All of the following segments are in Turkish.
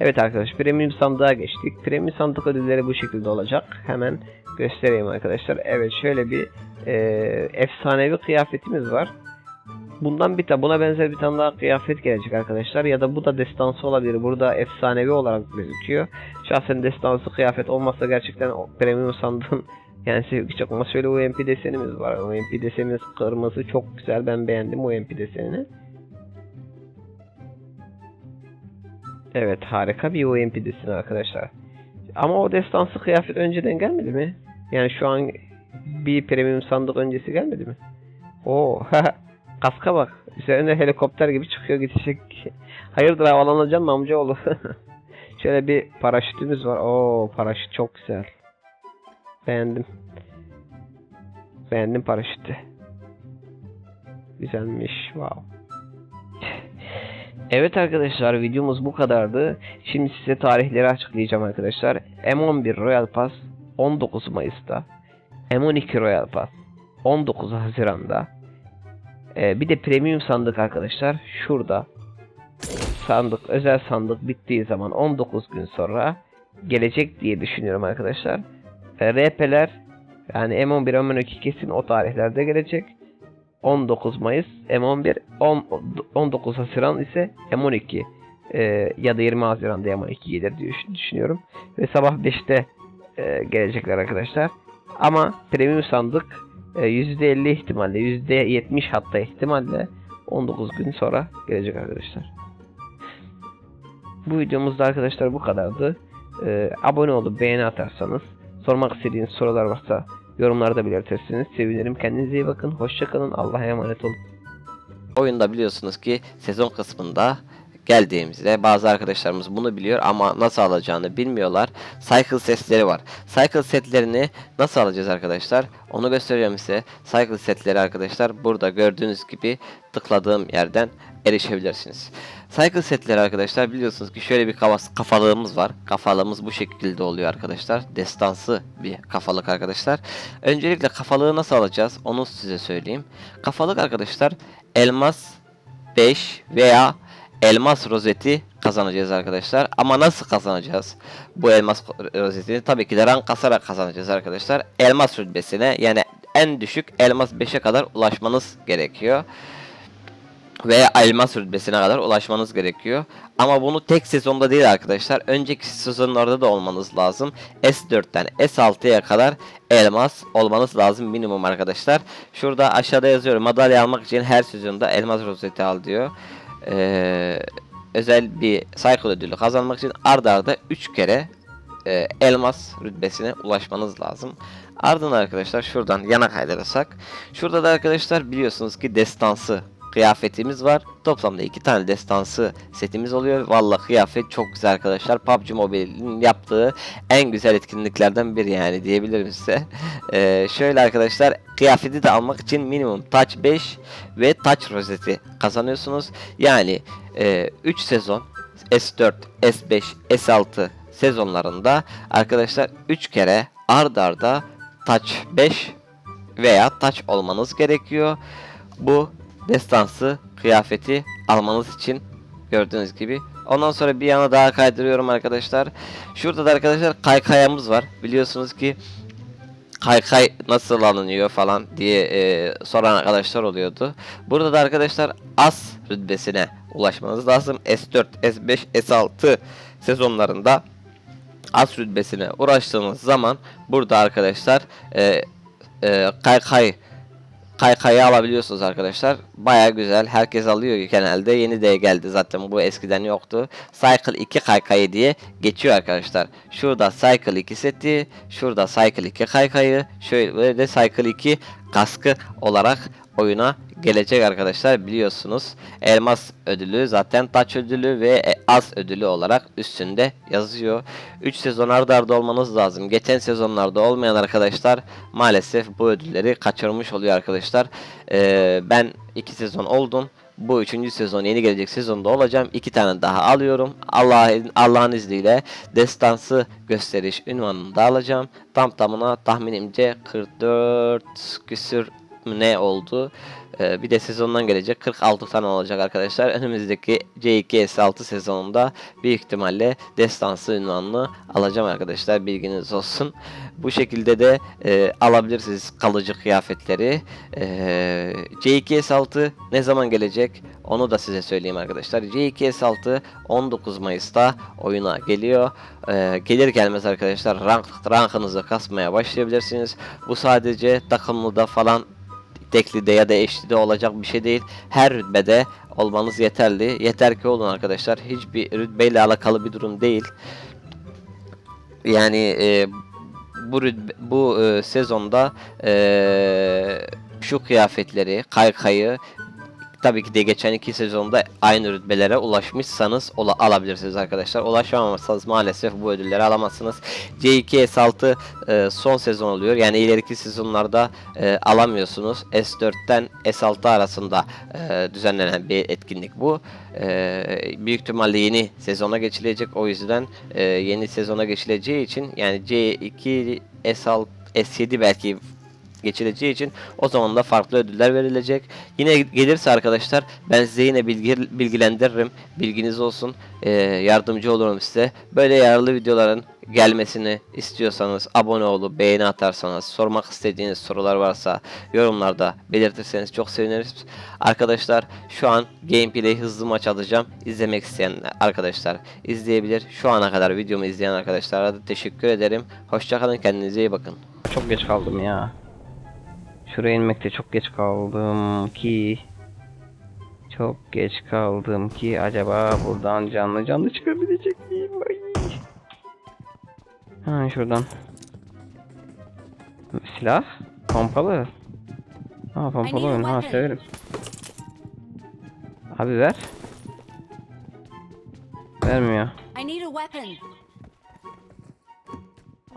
Evet arkadaşlar premium sandığa geçtik. Premium sandık ödülleri bu şekilde olacak. Hemen göstereyim arkadaşlar. Evet şöyle bir e, efsanevi kıyafetimiz var. Bundan bir tane buna benzer bir tane daha kıyafet gelecek arkadaşlar ya da bu da destansı olabilir. Burada efsanevi olarak gözüküyor. Şahsen destansı kıyafet olmazsa gerçekten premium sandığın yani sevgi çok ama şöyle UMP desenimiz var. UMP desenimiz kırmızı çok güzel. Ben beğendim UMP desenini. Evet harika bir UMP deseni arkadaşlar. Ama o destansı kıyafet önceden gelmedi mi? Yani şu an bir premium sandık öncesi gelmedi mi? Oo kaska bak. Üzerinde helikopter gibi çıkıyor gidecek. Hayırdır havalanacağım mı amcaoğlu? Şöyle bir paraşütümüz var. Oo paraşüt çok güzel. Beğendim. Beğendim paraşütü. Güzelmiş. Wow. Evet arkadaşlar videomuz bu kadardı. Şimdi size tarihleri açıklayacağım arkadaşlar. M11 Royal Pass 19 Mayıs'ta. M12 Royal Pass 19 Haziran'da. Ee, bir de premium sandık arkadaşlar. Şurada. Sandık, özel sandık bittiği zaman 19 gün sonra gelecek diye düşünüyorum arkadaşlar. Ee, RP'ler yani M11, M12 kesin o tarihlerde gelecek. 19 Mayıs M11, 10, 19 Haziran ise M12 Ee, ya da 20 Haziran'da M12 gelir diye düş- düşünüyorum. Ve sabah 5'te e, gelecekler arkadaşlar. Ama premium sandık e, %50 ihtimalle, %70 hatta ihtimalle 19 gün sonra gelecek arkadaşlar. Bu videomuzda arkadaşlar bu kadardı. Ee, abone olup beğeni atarsanız, sormak istediğiniz sorular varsa yorumlarda belirtirseniz sevinirim. Kendinize iyi bakın. Hoşçakalın. Allah'a emanet olun. Oyunda biliyorsunuz ki sezon kısmında geldiğimizde bazı arkadaşlarımız bunu biliyor ama nasıl alacağını bilmiyorlar. Cycle setleri var. Cycle setlerini nasıl alacağız arkadaşlar? Onu göstereceğim size. Cycle setleri arkadaşlar burada gördüğünüz gibi tıkladığım yerden erişebilirsiniz. Cycle setleri arkadaşlar biliyorsunuz ki şöyle bir kafas- kafalığımız var. Kafalığımız bu şekilde oluyor arkadaşlar. Destansı bir kafalık arkadaşlar. Öncelikle kafalığı nasıl alacağız onu size söyleyeyim. Kafalık arkadaşlar elmas 5 veya elmas rozeti kazanacağız arkadaşlar. Ama nasıl kazanacağız bu elmas rozetini? Tabii ki de rank kasarak kazanacağız arkadaşlar. Elmas rütbesine yani en düşük elmas 5'e kadar ulaşmanız gerekiyor. Veya elmas rütbesine kadar ulaşmanız gerekiyor. Ama bunu tek sezonda değil arkadaşlar. Önceki sezonlarda da olmanız lazım. S4'ten S6'ya kadar elmas olmanız lazım minimum arkadaşlar. Şurada aşağıda yazıyorum. Madalya almak için her sezonda elmas rozeti al diyor. Ee, özel bir cycle ödülü kazanmak için arda arda 3 kere e, elmas rütbesine ulaşmanız lazım. Ardından arkadaşlar şuradan yana kaydırırsak. Şurada da arkadaşlar biliyorsunuz ki destansı kıyafetimiz var. Toplamda iki tane destansı setimiz oluyor. Vallahi kıyafet çok güzel arkadaşlar. PUBG Mobile'in yaptığı en güzel etkinliklerden biri yani diyebilirim size. Ee, şöyle arkadaşlar kıyafeti de almak için minimum touch 5 ve touch rozeti kazanıyorsunuz. Yani 3 sezon S4, S5, S6 sezonlarında arkadaşlar 3 kere ard arda touch 5 veya touch olmanız gerekiyor. Bu destansı kıyafeti almanız için gördüğünüz gibi. Ondan sonra bir yana daha kaydırıyorum arkadaşlar. Şurada da arkadaşlar kaykayamız var. Biliyorsunuz ki kaykay nasıl alınıyor falan diye e, soran arkadaşlar oluyordu. Burada da arkadaşlar as rütbesine ulaşmanız lazım. S4, S5, S6 sezonlarında as rütbesine uğraştığınız zaman burada arkadaşlar e, e, kaykay kaykayı alabiliyorsunuz arkadaşlar. Baya güzel. Herkes alıyor genelde. Yeni de geldi zaten. Bu eskiden yoktu. Cycle 2 kaykayı diye geçiyor arkadaşlar. Şurada Cycle 2 seti. Şurada Cycle 2 kaykayı. Şöyle de Cycle 2 kaskı olarak oyuna gelecek arkadaşlar biliyorsunuz. Elmas ödülü zaten taç ödülü ve e, az ödülü olarak üstünde yazıyor. 3 sezon arda arda olmanız lazım. Geçen sezonlarda olmayan arkadaşlar maalesef bu ödülleri kaçırmış oluyor arkadaşlar. Ee, ben 2 sezon oldum. Bu üçüncü sezon yeni gelecek sezonda olacağım. iki tane daha alıyorum. Allah'ın Allah'ın izniyle destansı gösteriş ünvanını da alacağım. Tam tamına tahminimce 44 küsür ne oldu. Ee, bir de sezondan gelecek 46 tane olacak arkadaşlar. Önümüzdeki C2S6 sezonunda büyük ihtimalle destansı ünvanını alacağım arkadaşlar. Bilginiz olsun. Bu şekilde de e, alabilirsiniz kalıcı kıyafetleri. Ee, C2S6 ne zaman gelecek? Onu da size söyleyeyim arkadaşlar. C2S6 19 Mayıs'ta oyuna geliyor. Ee, gelir gelmez arkadaşlar rank rankınızı kasmaya başlayabilirsiniz. Bu sadece takımlıda falan teklide ya da eşlide olacak bir şey değil. Her rütbede olmanız yeterli. Yeter ki olun arkadaşlar. Hiçbir rütbeyle alakalı bir durum değil. Yani e, bu rütbe, bu e, sezonda e, şu kıyafetleri, kaykayı tabii ki de geçen iki sezonda aynı rütbelere ulaşmışsanız ola, alabilirsiniz arkadaşlar. Ulaşamamazsanız maalesef bu ödülleri alamazsınız. C2S6 e, son sezon oluyor. Yani ileriki sezonlarda e, alamıyorsunuz. S4'ten S6 arasında e, düzenlenen bir etkinlik bu. E, büyük ihtimalle yeni sezona geçilecek. O yüzden e, yeni sezona geçileceği için yani C2 S6 S7 belki geçileceği için o zaman da farklı ödüller verilecek. Yine gelirse arkadaşlar ben size yine bilgi, bilgilendiririm. Bilginiz olsun. Ee, yardımcı olurum size. Böyle yararlı videoların gelmesini istiyorsanız abone olup beğeni atarsanız sormak istediğiniz sorular varsa yorumlarda belirtirseniz çok seviniriz. Arkadaşlar şu an gameplay hızlı maç alacağım. İzlemek isteyen arkadaşlar izleyebilir. Şu ana kadar videomu izleyen arkadaşlara da teşekkür ederim. Hoşçakalın kendinize iyi bakın. Çok geç kaldım ya. Şuraya inmekte çok geç kaldım ki. Çok geç kaldım ki acaba buradan canlı canlı çıkabilecek miyim? Ay. Ha şuradan. Silah? Pompalı. Ha pompalı oyun. Ha severim. Abi ver. Vermiyor.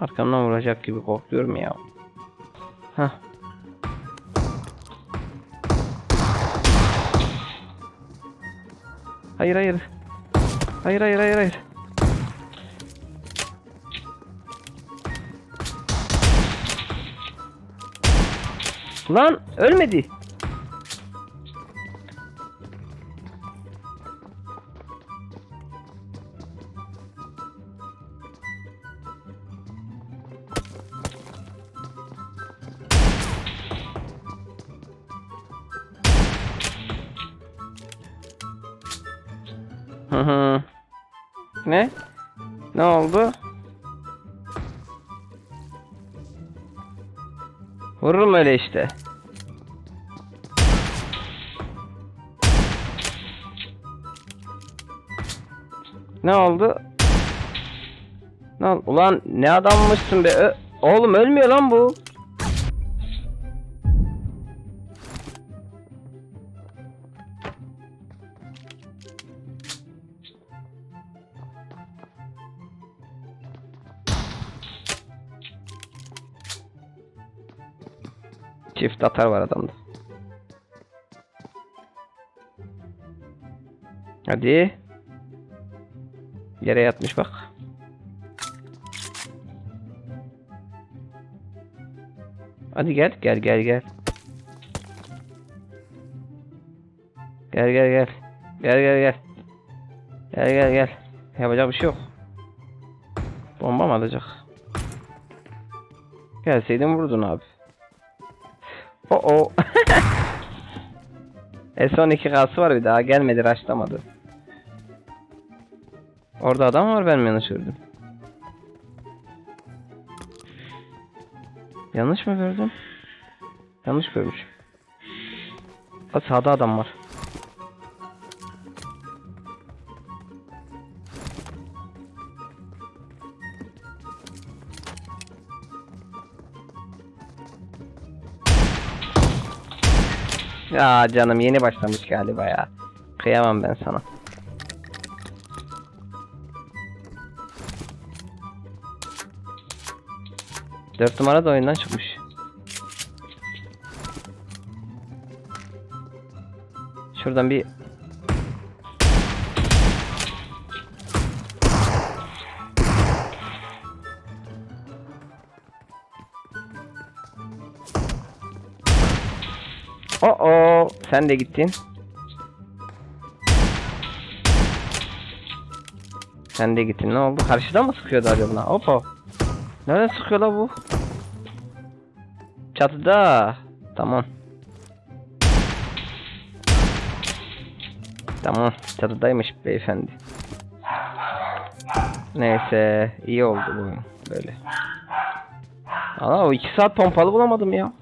Arkamdan vuracak gibi korkuyorum ya. Hah. Hayır hayır. Hayır hayır hayır hayır. Lan ölmedi. Hı hı. Ne? Ne oldu? Vururum öyle işte. Ne oldu? Ne oldu? Ulan ne adammışsın be. Ö- Oğlum ölmüyor lan bu. Çift atar var adamda. Hadi. Yere yatmış bak. Hadi gel gel gel gel. Gel gel gel. Gel gel gel. Gel gel gel. Yapacak bir şey yok. Bomba mı alacak? Gelseydin vurdun abi. O o. S12 kası var bir daha gelmedi raşlamadı. Orada adam var ben mi yanlış gördüm? Yanlış mı gördüm? Yanlış görmüşüm. Sağda adam var. Ya canım yeni başlamış galiba ya. Kıyamam ben sana. Dört numara da oyundan çıkmış. Şuradan bir Oo, sen de gittin. Sen de gittin. Ne oldu? Karşıda mı sıkıyordu acaba? Hoppa. Nereden sıkıyor la bu? Çatıda. Tamam. Tamam. Çatıdaymış beyefendi. Neyse. iyi oldu bu. Böyle. Aa o 2 saat pompalı bulamadım ya.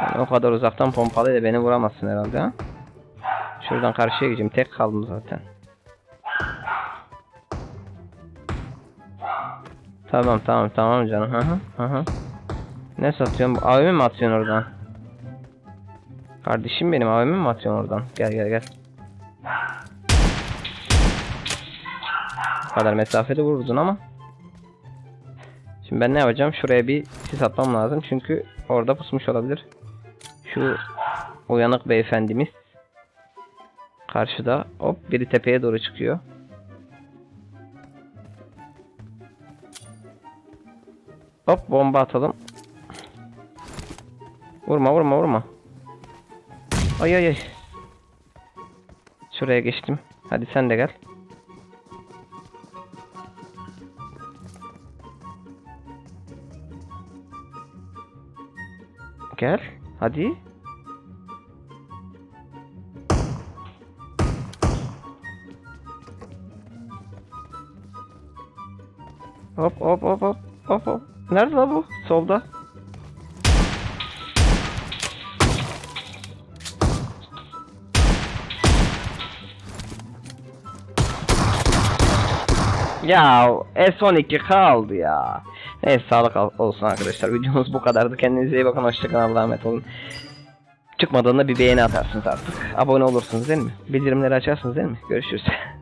Yani o kadar uzaktan pompalıyla beni vuramazsın herhalde ha. Şuradan karşıya gideceğim. Tek kaldım zaten. Tamam tamam tamam canım. Hı hı. Ne satıyorsun? AVM mi atıyorsun oradan? Kardeşim benim AVM mi atıyorsun oradan? Gel gel gel. Bu kadar mesafede vururdun ama. Şimdi ben ne yapacağım? Şuraya bir sis atmam lazım. Çünkü orada pusmuş olabilir. Şu uyanık beyefendimiz. Karşıda. Hop biri tepeye doğru çıkıyor. Hop bomba atalım. Vurma vurma vurma. Ay ay ay. Şuraya geçtim. Hadi sen de gel. Gel. Hadi. Hop hop hop hop hop hop. Nerede lan bu? Solda. Ya S12 kaldı ya. Neyse sağlık ol- olsun arkadaşlar. Videomuz bu kadardı. Kendinize iyi bakın. Hoşçakalın. Allah'a emanet olun. Çıkmadığında bir beğeni atarsınız artık. Abone olursunuz değil mi? Bildirimleri açarsınız değil mi? Görüşürüz.